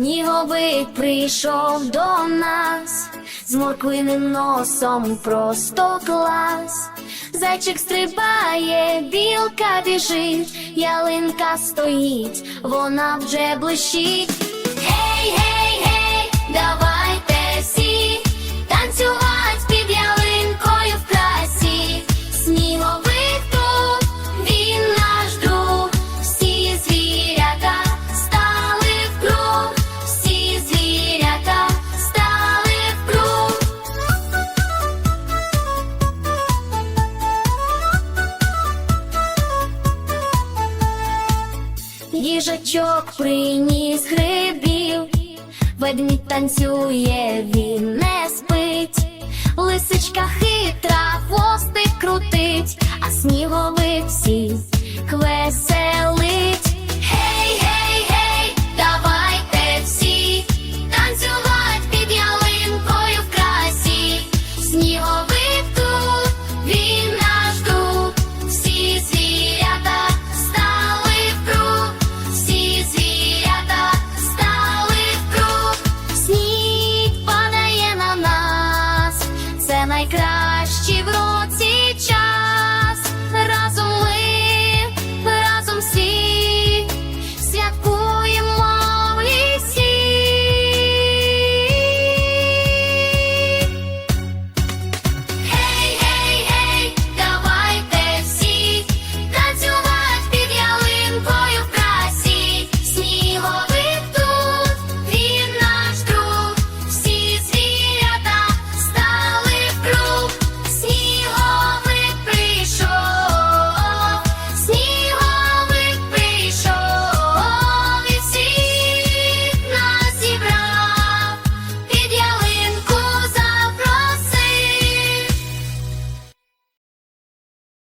Сніговик прийшов до нас, з морквиним носом просто клас. Зайчик стрибає, білка біжить, ялинка стоїть, вона вже блищить. Гей, гей, Їжачок приніс грибів, ведмідь танцює, він не спить, лисичка хитра, хвостик крутить, а сніговик всі веселить.